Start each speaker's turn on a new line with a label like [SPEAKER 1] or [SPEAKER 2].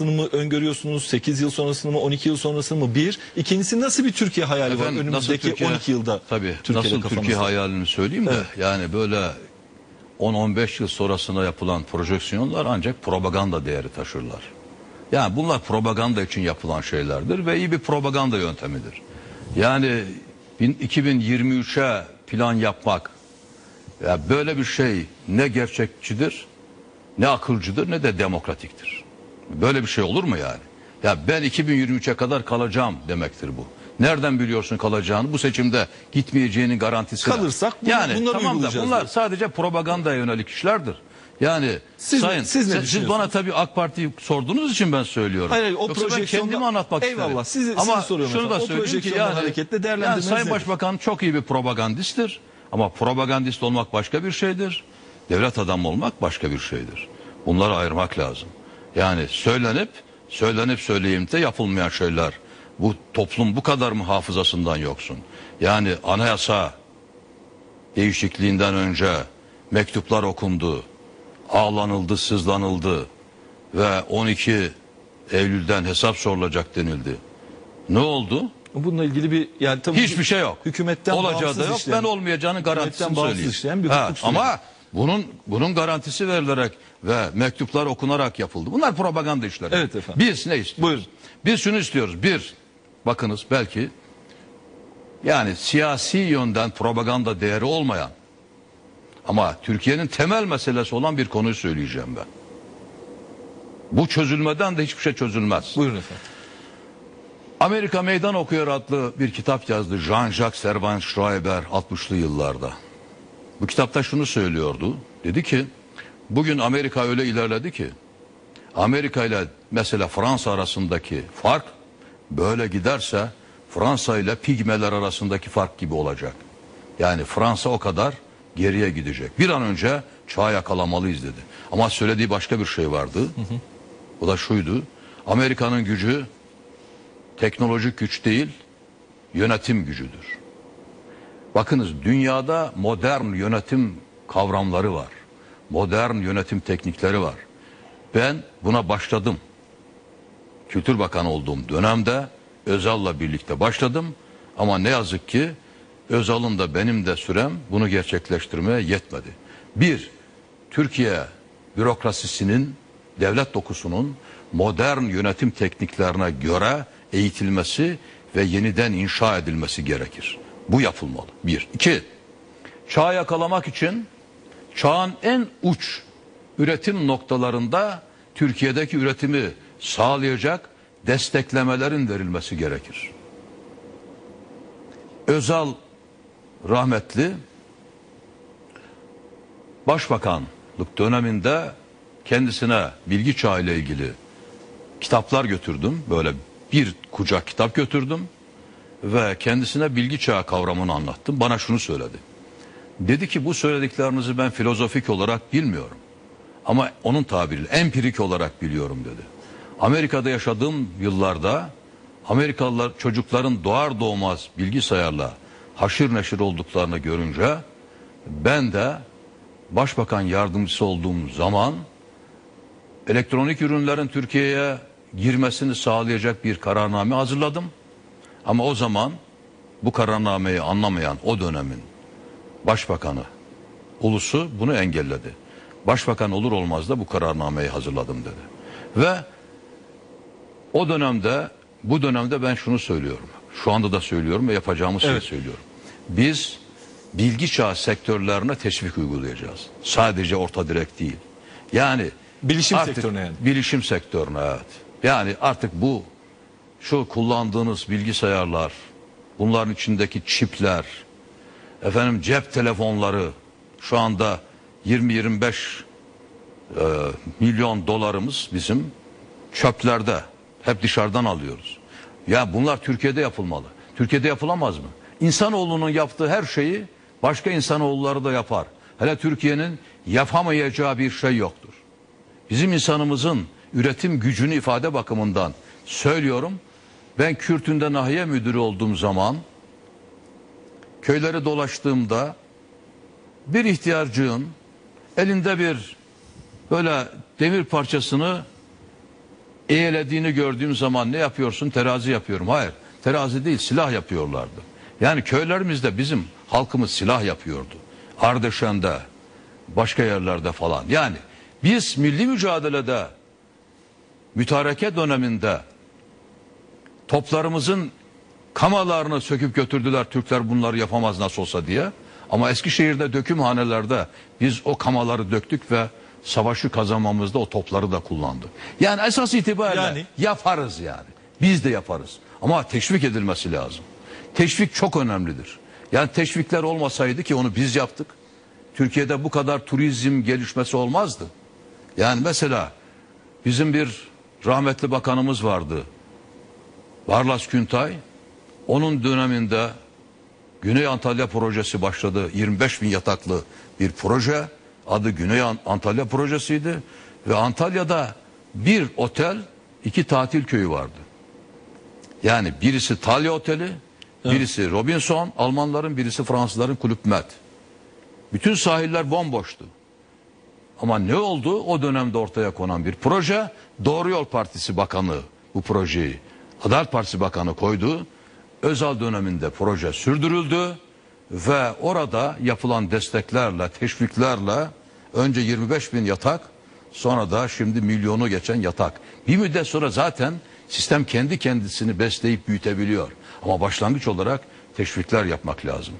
[SPEAKER 1] mı öngörüyorsunuz? 8 yıl sonrasını mı? 12 yıl sonrasını mı? Bir. İkincisi nasıl bir Türkiye hayali
[SPEAKER 2] Efendim,
[SPEAKER 1] var önümüzdeki
[SPEAKER 2] Türkiye-
[SPEAKER 1] 12 yılda?
[SPEAKER 2] Tabii
[SPEAKER 1] Türkiye'de
[SPEAKER 2] nasıl
[SPEAKER 1] kafanızda?
[SPEAKER 2] Türkiye hayalini söyleyeyim de yani böyle 10-15 yıl sonrasında yapılan projeksiyonlar ancak propaganda değeri taşırlar. Yani bunlar propaganda için yapılan şeylerdir ve iyi bir propaganda yöntemidir. Yani bin- 2023'e plan yapmak ya böyle bir şey ne gerçekçidir, ne akılcıdır ne de demokratiktir. Böyle bir şey olur mu yani? Ya ben 2023'e kadar kalacağım demektir bu. Nereden biliyorsun kalacağını? Bu seçimde gitmeyeceğinin garantisi.
[SPEAKER 1] Kalırsak bunu-
[SPEAKER 2] yani
[SPEAKER 1] bunları
[SPEAKER 2] tamam da bunlar
[SPEAKER 1] diyor.
[SPEAKER 2] sadece propagandaya yönelik işlerdir. Yani
[SPEAKER 1] Siz-
[SPEAKER 2] sayın
[SPEAKER 1] siz ne
[SPEAKER 2] siz,
[SPEAKER 1] düşünüyorsunuz?
[SPEAKER 2] bana tabii AK Parti'yi sorduğunuz için ben söylüyorum.
[SPEAKER 1] Hayır, hayır, o
[SPEAKER 2] Yoksa ben kendimi anlatmak
[SPEAKER 1] Eyvallah,
[SPEAKER 2] isterim.
[SPEAKER 1] sizi-
[SPEAKER 2] Ama
[SPEAKER 1] sizi soruyorum
[SPEAKER 2] şunu da
[SPEAKER 1] efendim.
[SPEAKER 2] Söyleyeyim ki yani,
[SPEAKER 1] hareketle
[SPEAKER 2] yani Sayın
[SPEAKER 1] nedir?
[SPEAKER 2] Başbakan çok iyi bir propagandisttir. Ama propagandist olmak başka bir şeydir. Devlet adamı olmak başka bir şeydir. Bunları ayırmak lazım. Yani söylenip söylenip söyleyeyim de yapılmayan şeyler. Bu toplum bu kadar mı hafızasından yoksun? Yani anayasa değişikliğinden önce mektuplar okundu, ağlanıldı, sızlanıldı ve 12 Eylül'den hesap sorulacak denildi. Ne oldu?
[SPEAKER 1] Bununla ilgili bir yani tabii
[SPEAKER 2] Hiçbir şey yok.
[SPEAKER 1] Hükümetten
[SPEAKER 2] Olacağı da yok.
[SPEAKER 1] işleyen-
[SPEAKER 2] ben olmayacağının garantisini söyleyeyim.
[SPEAKER 1] bir
[SPEAKER 2] Ha, ama bunun bunun garantisi verilerek ve mektuplar okunarak yapıldı. Bunlar propaganda işleri.
[SPEAKER 1] Evet efendim.
[SPEAKER 2] Biz ne istiyoruz?
[SPEAKER 1] Buyurun.
[SPEAKER 2] Biz şunu istiyoruz. Bir, bakınız belki yani siyasi yönden propaganda değeri olmayan ama Türkiye'nin temel meselesi olan bir konuyu söyleyeceğim ben. Bu çözülmeden de hiçbir şey çözülmez.
[SPEAKER 1] Buyurun efendim.
[SPEAKER 2] Amerika Meydan Okuyor adlı bir kitap yazdı Jean-Jacques Servan Schreiber 60'lı yıllarda. Bu kitapta şunu söylüyordu. Dedi ki bugün Amerika öyle ilerledi ki Amerika ile mesela Fransa arasındaki fark böyle giderse Fransa ile Pigmeler arasındaki fark gibi olacak. Yani Fransa o kadar geriye gidecek. Bir an önce çağı yakalamalıyız dedi. Ama söylediği başka bir şey vardı. O da şuydu. Amerika'nın gücü teknolojik güç değil, yönetim gücüdür. Bakınız dünyada modern yönetim kavramları var. Modern yönetim teknikleri var. Ben buna başladım. Kültür Bakanı olduğum dönemde Özal'la birlikte başladım. Ama ne yazık ki Özal'ın da benim de sürem bunu gerçekleştirmeye yetmedi. Bir, Türkiye bürokrasisinin, devlet dokusunun modern yönetim tekniklerine göre eğitilmesi ve yeniden inşa edilmesi gerekir. Bu yapılmalı. Bir. İki, çağı yakalamak için çağın en uç üretim noktalarında Türkiye'deki üretimi sağlayacak desteklemelerin verilmesi gerekir. Özal rahmetli başbakanlık döneminde kendisine bilgi çağı ile ilgili kitaplar götürdüm. Böyle bir kucak kitap götürdüm ve kendisine bilgi çağı kavramını anlattım. Bana şunu söyledi. Dedi ki bu söylediklerinizi ben filozofik olarak bilmiyorum. Ama onun tabiriyle empirik olarak biliyorum dedi. Amerika'da yaşadığım yıllarda Amerikalılar çocukların doğar doğmaz bilgisayarla haşır neşir olduklarını görünce ben de başbakan yardımcısı olduğum zaman elektronik ürünlerin Türkiye'ye girmesini sağlayacak bir kararname hazırladım. Ama o zaman bu kararnameyi anlamayan o dönemin başbakanı ulusu bunu engelledi. Başbakan olur olmaz da bu kararnameyi hazırladım dedi. Ve o dönemde bu dönemde ben şunu söylüyorum. Şu anda da söylüyorum ve yapacağımız
[SPEAKER 1] Evet.
[SPEAKER 2] şeyi söylüyorum. Biz bilgi çağı sektörlerine teşvik uygulayacağız. Sadece orta direkt değil. Yani
[SPEAKER 1] Bilişim
[SPEAKER 2] artık
[SPEAKER 1] sektörüne yani.
[SPEAKER 2] Bilişim sektörüne evet. Yani artık bu şu kullandığınız bilgisayarlar, bunların içindeki çipler, efendim cep telefonları şu anda 20-25 e, milyon dolarımız bizim çöplerde. Hep dışarıdan alıyoruz. Ya bunlar Türkiye'de yapılmalı. Türkiye'de yapılamaz mı? İnsanoğlunun yaptığı her şeyi başka insanoğulları da yapar. Hele Türkiye'nin yapamayacağı bir şey yoktur. Bizim insanımızın üretim gücünü ifade bakımından söylüyorum. Ben Kürtünde nahiye müdürü olduğum zaman köyleri dolaştığımda bir ihtiyarcığın elinde bir böyle demir parçasını eğlediğini gördüğüm zaman ne yapıyorsun? Terazi yapıyorum. Hayır. Terazi değil silah yapıyorlardı. Yani köylerimizde bizim halkımız silah yapıyordu. Ardeşen'de, başka yerlerde falan. Yani biz milli mücadelede mütareke döneminde toplarımızın kamalarını söküp götürdüler. Türkler bunları yapamaz nasıl olsa diye. Ama Eskişehir'de dökümhanelerde biz o kamaları döktük ve savaşı kazanmamızda o topları da kullandık. Yani esas itibariyle
[SPEAKER 1] Yani?
[SPEAKER 2] yaparız yani. Biz de yaparız. Ama teşvik edilmesi lazım. Teşvik çok önemlidir. Yani teşvikler olmasaydı ki onu biz yaptık. Türkiye'de bu kadar turizm gelişmesi olmazdı. Yani mesela bizim bir rahmetli bakanımız vardı. Varlas Küntay. Onun döneminde Güney Antalya projesi başladı. 25 bin yataklı bir proje. Adı Güney An- Antalya projesiydi. Ve Antalya'da bir otel, iki tatil köyü vardı. Yani birisi Talya Oteli, birisi Robinson, Almanların, birisi Fransızların Kulüp Med. Bütün sahiller bomboştu. Ama ne oldu? O dönemde ortaya konan bir proje. Doğru Yol Partisi Bakanı bu projeyi, Adalet Partisi Bakanı koydu. Özal döneminde proje sürdürüldü ve orada yapılan desteklerle, teşviklerle önce 25 bin yatak, sonra da şimdi milyonu geçen yatak. Bir müddet sonra zaten sistem kendi kendisini besleyip büyütebiliyor. Ama başlangıç olarak teşvikler yapmak lazım.